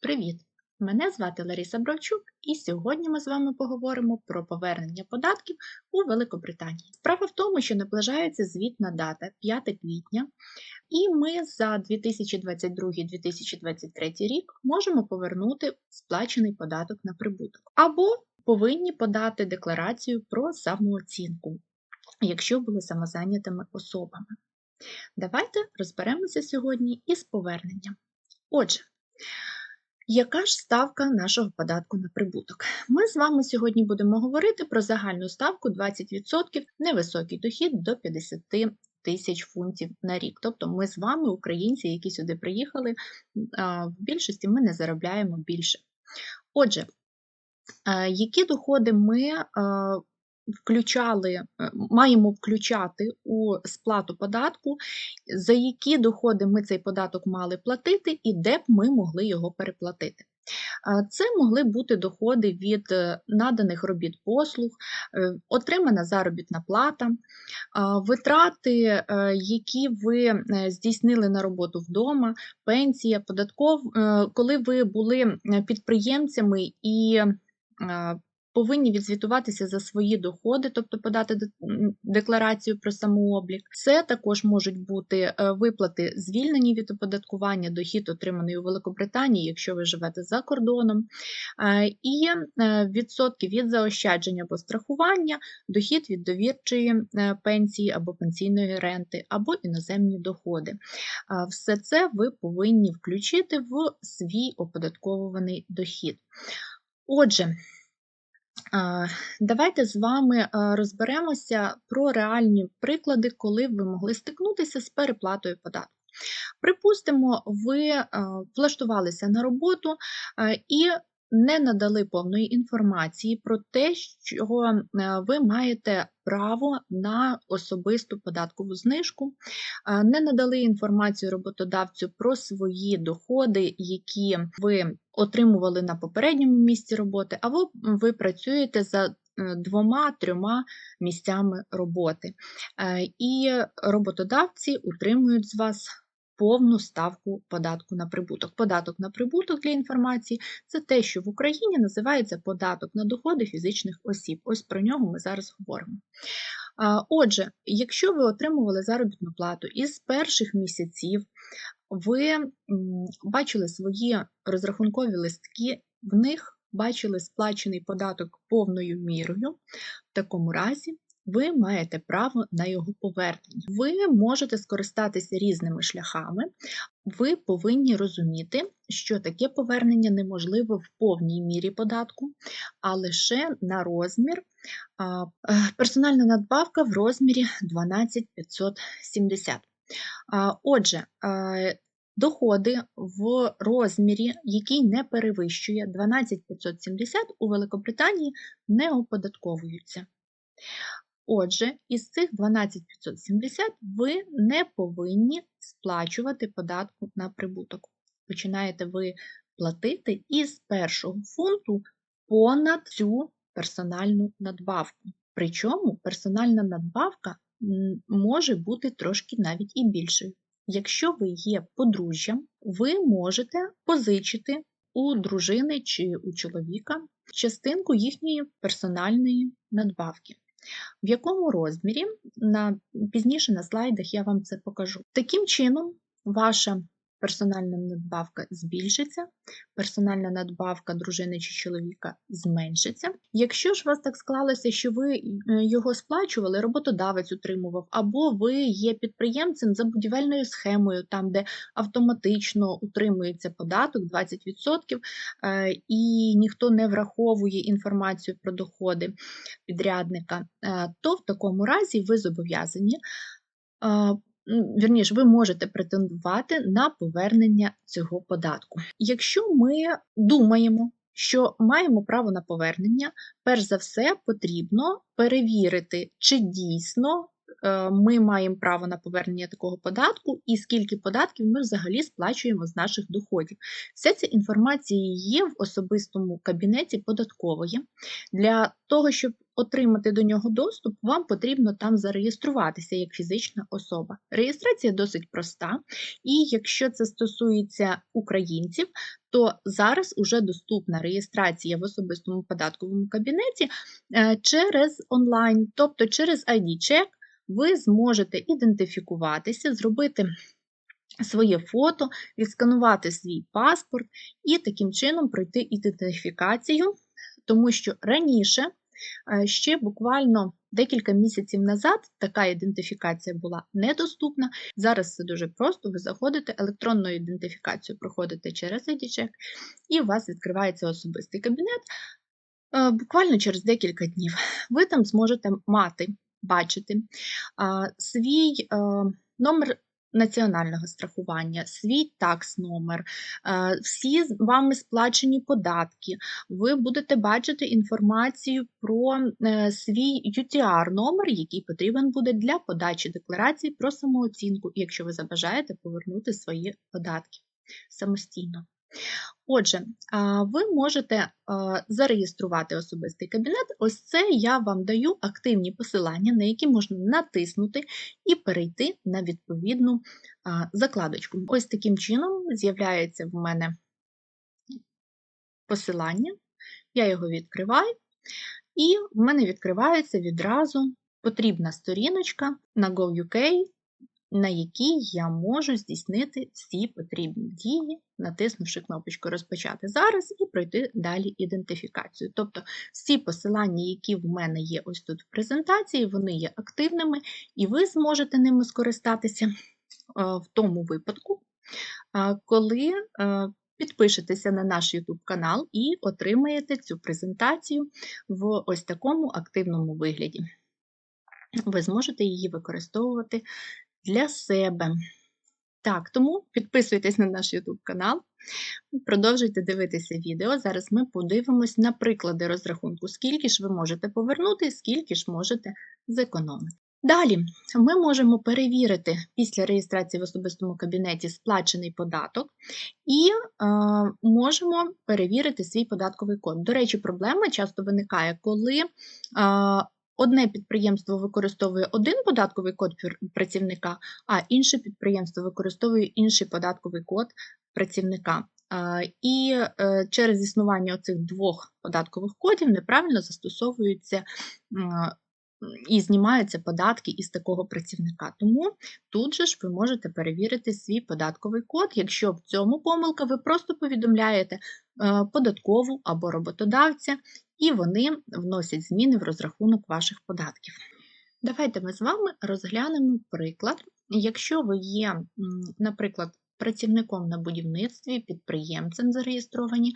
Привіт! Мене звати Лариса Бровчук, і сьогодні ми з вами поговоримо про повернення податків у Великобританії. Справа в тому, що наближається звітна дата 5 квітня, і ми за 2022-2023 рік можемо повернути сплачений податок на прибуток, або повинні подати декларацію про самооцінку, якщо були самозайнятими особами. Давайте розберемося сьогодні із поверненням. Отже, яка ж ставка нашого податку на прибуток? Ми з вами сьогодні будемо говорити про загальну ставку 20% невисокий дохід до 50 тисяч фунтів на рік. Тобто ми з вами, українці, які сюди приїхали, в більшості ми не заробляємо більше. Отже, які доходи ми включали, е, маємо включати у сплату податку, за які доходи ми цей податок мали платити і де б ми могли його переплатити. Це могли бути доходи від е, наданих робіт послуг, е, отримана заробітна плата, витрати, які ви здійснили на роботу вдома, пенсія, податков, коли ви були підприємцями і повинні відзвітуватися за свої доходи, тобто подати декларацію про самооблік. Це також можуть бути е, виплати, звільнені від оподаткування, дохід, отриманий у Великобританії, якщо ви живете за кордоном, е, і е, відсотки від заощадження або страхування, дохід від довірчої пенсії або пенсійної ренти, або іноземні доходи. Все це ви повинні включити в свій оподатковуваний дохід. Отже, Давайте з вами розберемося про реальні приклади, коли ви могли стикнутися з переплатою податку. Припустимо, ви влаштувалися на роботу і не надали повної інформації про те, що е, ви маєте право на особисту податкову знижку, е, не надали інформацію роботодавцю про свої доходи, які ви отримували на попередньому місці роботи, або ви працюєте за е, Двома-трьома місцями роботи. І роботодавці утримують з вас повну ставку податку на прибуток. Податок на прибуток для інформації це те, що в Україні називається податок на доходи фізичних осіб. Ось про нього ми зараз говоримо. Отже, якщо ви отримували заробітну плату із перших місяців, ви бачили свої розрахункові листки, в них бачили сплачений податок повною мірою, в такому разі ви маєте право на його повернення. Ви можете скористатися різними шляхами, ви повинні розуміти, що таке повернення неможливо в повній мірі податку, а лише на розмір. Е, персональна надбавка в розмірі 12570. Отже, доходи в розмірі, який не перевищує 12570 у Великобританії, не оподатковуються. Отже, із цих 12570 ви не повинні сплачувати податку на прибуток. Починаєте ви платити із першого фунту понад цю персональну надбавку. Причому персональна надбавка може бути трошки навіть і більшою. Якщо ви є подружжям, ви можете позичити у дружини чи у чоловіка частинку їхньої персональної надбавки. В якому розмірі, на, пізніше на слайдах я вам це покажу. Таким чином, ваша персональна надбавка збільшиться, персональна надбавка дружини чи чоловіка зменшиться. Якщо ж у вас так склалося, що ви е, його сплачували, роботодавець утримував, або ви є підприємцем за будівельною схемою, там, де автоматично утримується податок 20%, е, і ніхто не враховує інформацію про доходи підрядника, е, то в такому разі ви зобов'язані вірніше, ви можете претендувати на повернення цього податку. Якщо ми думаємо, що маємо право на повернення, перш за все потрібно перевірити, чи дійсно ми маємо право на повернення такого податку і скільки податків ми взагалі сплачуємо з наших доходів. Вся ця інформація є в особистому кабінеті податкової. Для того, щоб отримати до нього доступ, вам потрібно там зареєструватися як фізична особа. Реєстрація досить проста, і якщо це стосується українців, то зараз уже доступна реєстрація в особистому податковому кабінеті е, через онлайн, тобто через ID-чек, ви зможете ідентифікуватися, зробити своє фото, відсканувати свій паспорт і таким чином пройти ідентифікацію, тому що раніше. Е, ще буквально декілька місяців назад така ідентифікація була недоступна. Зараз це дуже просто. Ви заходите, електронну ідентифікацію проходите через ID-чек, і у вас відкривається особистий кабінет. Е, буквально через декілька днів ви там зможете мати, бачити свій е, номер національного страхування, свій такс-номер, е, всі вами сплачені податки. Ви будете бачити інформацію про е, свій UTR-номер, який потрібен буде для подачі декларації про самооцінку, якщо ви забажаєте повернути свої податки самостійно. Отже, ви можете зареєструвати особистий кабінет. Ось це я вам даю активні посилання, на які можна натиснути і перейти на відповідну закладочку. Ось таким чином з'являється в мене посилання, я його відкриваю, і в мене відкривається відразу потрібна сторіночка на GoUK, на якій я можу здійснити всі потрібні дії, натиснувши кнопочку Розпочати зараз і пройти далі ідентифікацію. Тобто всі посилання, які в мене є ось тут в презентації, вони є активними, і ви зможете ними скористатися е, в тому випадку, е, коли е, підпишетеся на наш YouTube канал і отримаєте цю презентацію в ось такому активному вигляді. Ви зможете її використовувати для себе. Так, тому підписуйтесь на наш YouTube канал, продовжуйте дивитися відео. Зараз ми подивимось на приклади розрахунку, скільки ж ви можете повернути, скільки ж можете зекономити. Далі ми можемо перевірити після реєстрації в особистому кабінеті сплачений податок і е, можемо перевірити свій податковий код. До речі, проблема часто виникає, коли е, Одне підприємство використовує один податковий код працівника, а інше підприємство використовує інший податковий код працівника. І е, через існування цих двох податкових кодів неправильно застосовуються і знімаються податки із такого працівника. Тому тут же ж ви можете перевірити свій податковий код. Якщо в цьому помилка, ви просто повідомляєте е, податкову або роботодавця, і вони вносять зміни в розрахунок ваших податків. Давайте ми з вами розглянемо приклад. Якщо ви є, наприклад, працівником на будівництві, підприємцем зареєстровані,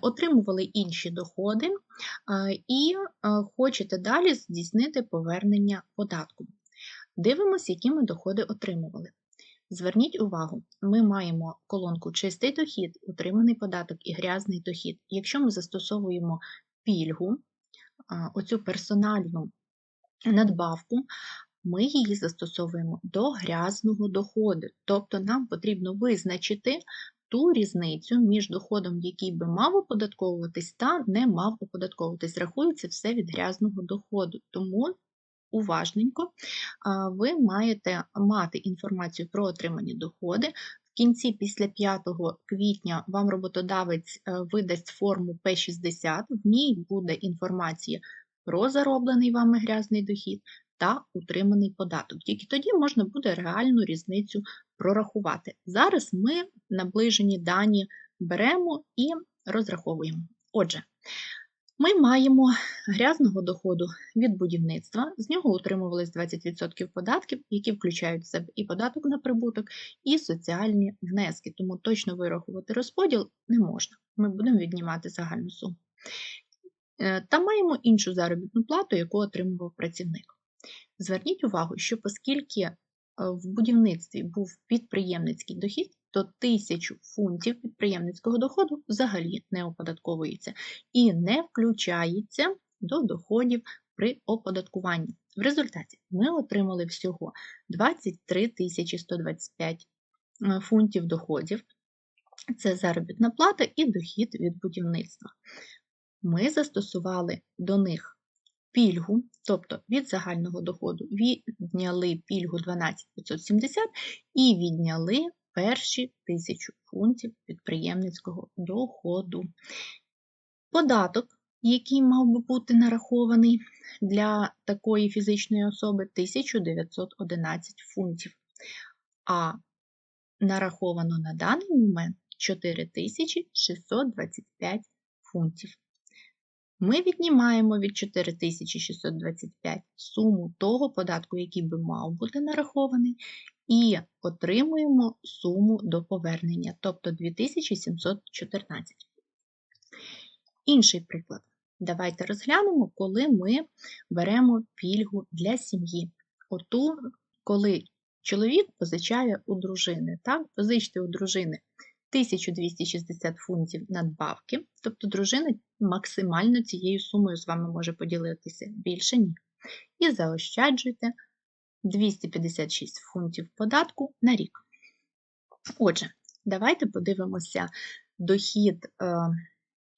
отримували інші доходи і е, хочете далі здійснити повернення податку. Дивимося, які ми доходи отримували. Зверніть увагу, ми маємо колонку чистий дохід, утриманий податок і грязний дохід. Якщо ми застосовуємо пільгу, оцю персональну надбавку, ми її застосовуємо до грязного доходу. Тобто нам потрібно визначити ту різницю між доходом, який би мав оподатковуватись, та не мав оподатковуватись. Рахується все від грязного доходу. Тому уважненько ви маєте мати інформацію про отримані доходи, В кінці, після 5 квітня, вам роботодавець е, видасть форму П60, в ній буде інформація про зароблений вами грязний дохід та утриманий податок. Тільки тоді можна буде реальну різницю прорахувати. Зараз ми наближені дані беремо і розраховуємо. Отже, ми маємо грязного доходу від будівництва, з нього утримувались 20% податків, які включають в себе і податок на прибуток, і соціальні внески, тому точно вирахувати розподіл не можна. Ми будемо віднімати загальну суму. Е, та маємо іншу заробітну плату, яку отримував працівник. Зверніть увагу, що оскільки е, в будівництві був підприємницький дохід, то тисячу фунтів підприємницького доходу взагалі не оподатковується і не включається до доходів при оподаткуванні. В результаті ми отримали всього 23 125 е, фунтів доходів. Це заробітна плата і дохід від будівництва. Ми застосували до них пільгу, тобто від загального доходу відняли пільгу 12 570 і відняли перші 1000 фунтів підприємницького доходу. Податок, який мав би бути нарахований для такої фізичної особи 1911 фунтів. А нараховано на даний момент 4625 фунтів. Ми віднімаємо від 4625 суму того податку, який би мав бути нарахований, і отримуємо суму до повернення, тобто 2714. Інший приклад. Давайте розглянемо, коли ми беремо пільгу для сім'ї. Оту, коли чоловік позичає у дружини. Так? Позичте у дружини 1260 фунтів надбавки, тобто дружина максимально цією сумою з вами може поділитися більше ні. І заощаджуйте 256 фунтів податку на рік. Отже, давайте подивимося дохід е,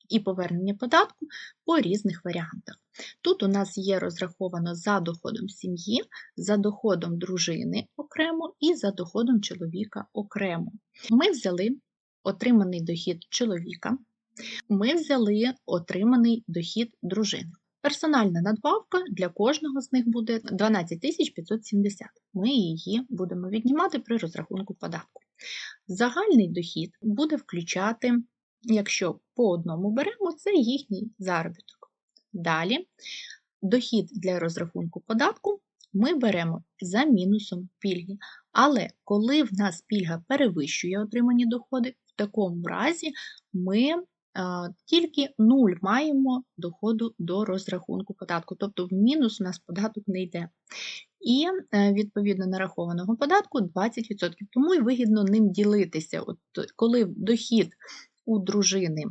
і повернення податку по різних варіантах. Тут у нас є розраховано за доходом сім'ї, за доходом дружини окремо і за доходом чоловіка окремо. Ми взяли отриманий дохід чоловіка, ми взяли отриманий дохід дружини. Персональна надбавка для кожного з них буде 12 570. Ми її будемо віднімати при розрахунку податку. Загальний дохід буде включати, якщо по одному беремо, це їхній заробіток. Далі, дохід для розрахунку податку ми беремо за мінусом пільги. Але коли в нас пільга перевищує отримані доходи, такому разі ми тільки 0 маємо доходу до розрахунку податку, тобто в мінус у нас податок не йде. І, е, відповідно, нарахованого податку 20%. Тому і вигідно ним ділитися. От Коли дохід у дружини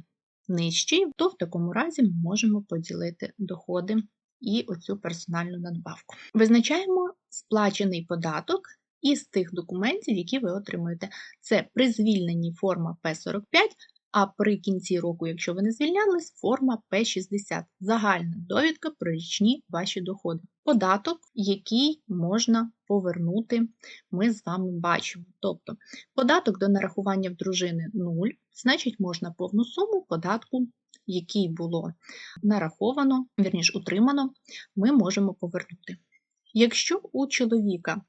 нижчий, то в такому разі ми можемо поділити доходи і оцю персональну надбавку. Визначаємо сплачений податок із тих документів, які ви отримуєте. Це при звільненні форма П45 а при кінці року, якщо ви не звільнялись, форма П60 загальна довідка про річні ваші доходи. Податок, який можна повернути, ми з вами бачимо. Тобто податок до нарахування в дружини 0, значить, можна повну суму податку, який було нараховано, вірніш утримано, ми можемо повернути. Якщо у чоловіка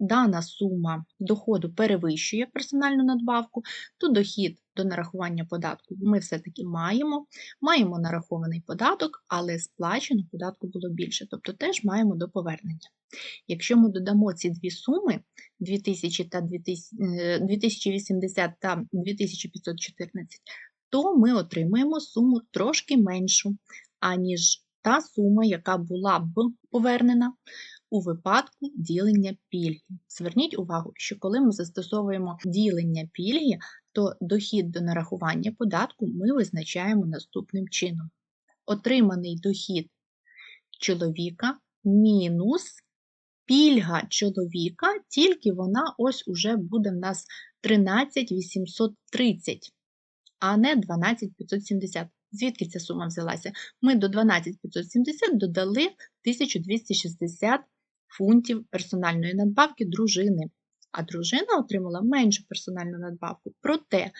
дана сума доходу перевищує персональну надбавку, то дохід до нарахування податку ми все-таки маємо. Маємо нарахований податок, але сплачено податку було більше, тобто теж маємо до повернення. Якщо ми додамо ці дві суми 2000 та 2080 е, та 2514, то ми отримаємо суму трошки меншу, аніж та сума, яка була б повернена у випадку ділення пільги. Зверніть увагу, що коли ми застосовуємо ділення пільги, то дохід до нарахування податку ми визначаємо наступним чином: отриманий дохід чоловіка мінус пільга чоловіка, тільки вона ось уже буде в нас 13 830, а не 12 570. Звідки ця сума взялася? Ми до 12570 додали 1260 фунтів персональної надбавки дружини, а дружина отримала меншу персональну надбавку. Проте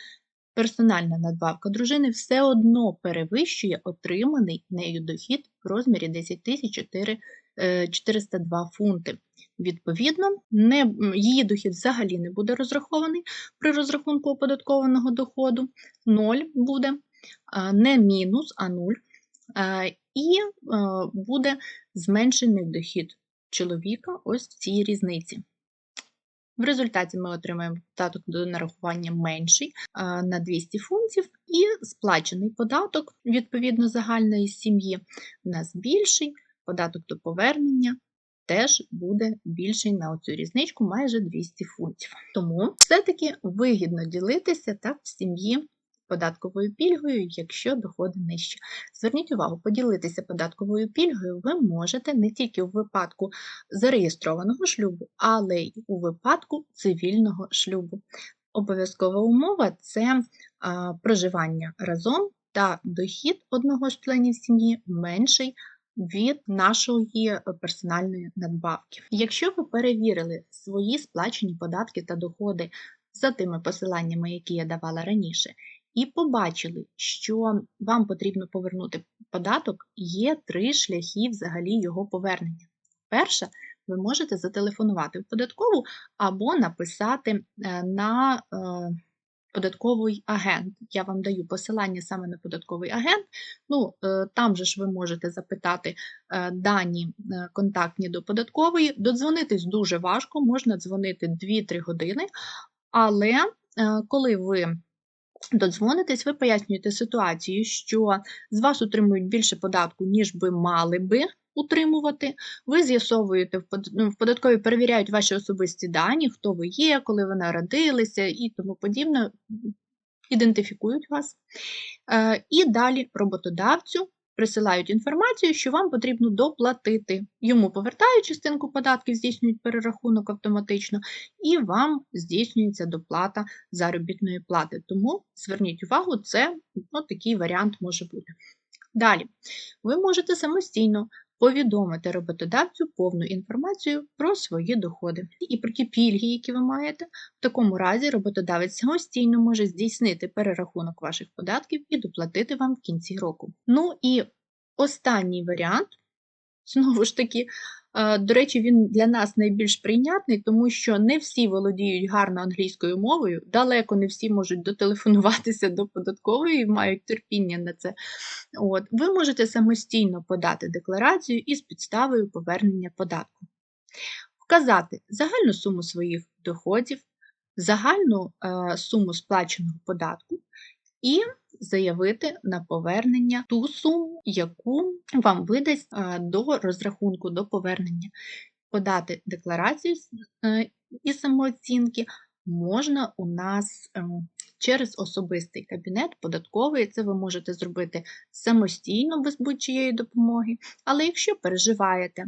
персональна надбавка дружини все одно перевищує отриманий нею дохід в розмірі 10 402 е, фунти. Відповідно, не, її дохід взагалі не буде розрахований при розрахунку оподаткованого доходу. 0 буде не мінус, а 0. І буде зменшений дохід чоловіка ось в цій різниці. В результаті ми отримаємо податок до нарахування менший на 200 фунтів, і сплачений податок, відповідно, загальної сім'ї, у нас більший, податок до повернення теж буде більший на оцю різничку майже 200 фунтів. Тому все-таки вигідно ділитися так в сім'ї податковою пільгою, якщо доходи нижчі. Зверніть увагу, поділитися податковою пільгою ви можете не тільки у випадку зареєстрованого шлюбу, але й у випадку цивільного шлюбу. Обов'язкова умова це а, проживання разом та дохід одного з членів сім'ї менший від нашої персональної надбавки. Якщо ви перевірили свої сплачені податки та доходи за тими посиланнями, які я давала раніше, і побачили, що вам потрібно повернути податок, є три шляхи взагалі його повернення. Перше, ви можете зателефонувати в податкову або написати е, на е, податковий агент. Я вам даю посилання саме на податковий агент. Ну, е, Там же ж ви можете запитати дані контактні до податкової. Додзвонитись дуже важко, можна дзвонити 2-3 години, але коли ви додзвонитесь, ви пояснюєте ситуацію, що з вас утримують більше податку, ніж би мали би утримувати. Ви з'ясовуєте ну, в податкові перевіряють ваші особисті дані, хто ви є, коли ви народилися і тому подібне, ідентифікують вас. Е, і далі роботодавцю присилають інформацію, що вам потрібно доплатити. Йому повертають частинку податків, здійснюють перерахунок автоматично, і вам здійснюється доплата заробітної плати. Тому зверніть увагу, це ну, такий варіант може бути. Далі, ви можете самостійно повідомити роботодавцю повну інформацію про свої доходи і про ті пільги, які ви маєте. В такому разі роботодавець самостійно може здійснити перерахунок ваших податків і доплатити вам в кінці року. Ну і останній варіант, знову ж таки, до речі, він для нас найбільш прийнятний, тому що не всі володіють гарно англійською мовою, далеко не всі можуть дотелефонуватися до податкової і мають терпіння на це. От. Ви можете самостійно подати декларацію із підставою повернення податку, вказати загальну суму своїх доходів, загальну е, суму сплаченого податку і заявити на повернення ту суму, яку вам видасть до розрахунку, до повернення. Подати декларацію е, із самооцінки можна у нас ем, через особистий кабінет податковий. Це ви можете зробити самостійно без будь-чиєї допомоги. Але якщо переживаєте,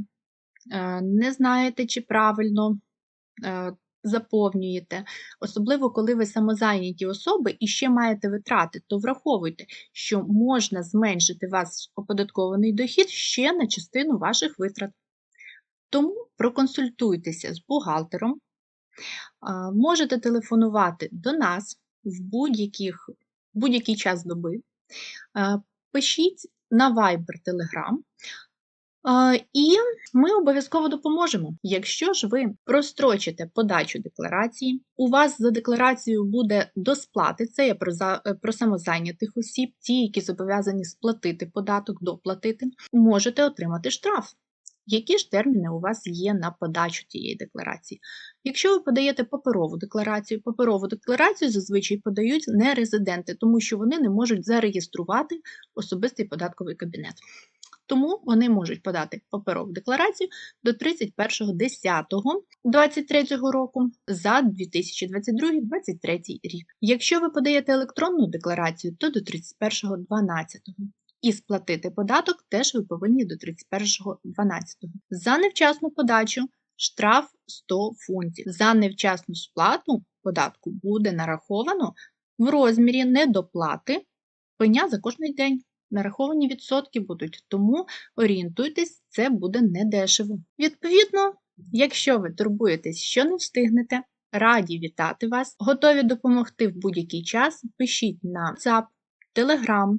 е, не знаєте, чи правильно е, заповнюєте, особливо коли ви самозайняті особи і ще маєте витрати, то враховуйте, що можна зменшити вас оподаткований дохід ще на частину ваших витрат. Тому проконсультуйтеся з бухгалтером, можете телефонувати до нас в будь-який час доби, пишіть на Viber Telegram. І ми обов'язково допоможемо. Якщо ж ви прострочите подачу декларації, у вас за декларацією буде до сплати, це є про за, е, про самозайнятих осіб, ті, які зобов'язані сплатити податок, доплатити, можете отримати штраф. Які ж терміни у вас є на подачу тієї декларації? Якщо ви подаєте паперову декларацію, паперову декларацію зазвичай подають не резиденти, тому що вони не можуть зареєструвати особистий податковий кабінет. Тому вони можуть подати паперову декларацію до 31.10.2023 року за 2022-2023 рік. Якщо ви подаєте електронну декларацію, то до 31.12. І сплатити податок теж ви повинні до 31.12. За невчасну подачу штраф 100 фунтів. За невчасну сплату податку буде нараховано в розмірі недоплати пеня за кожний день нараховані відсотки будуть, тому орієнтуйтесь, це буде недешево. Відповідно, якщо ви турбуєтесь, що не встигнете, раді вітати вас, готові допомогти в будь-який час, пишіть на WhatsApp, Telegram,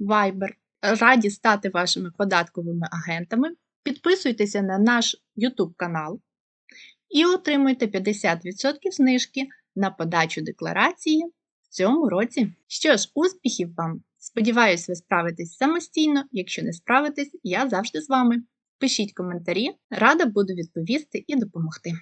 Viber, раді стати вашими податковими агентами. Підписуйтеся на наш YouTube канал і отримуйте 50% знижки на подачу декларації в цьому році. Що ж, успіхів вам! Сподіваюсь, ви справитесь самостійно. Якщо не справитесь, я завжди з вами. Пишіть коментарі, рада буду відповісти і допомогти.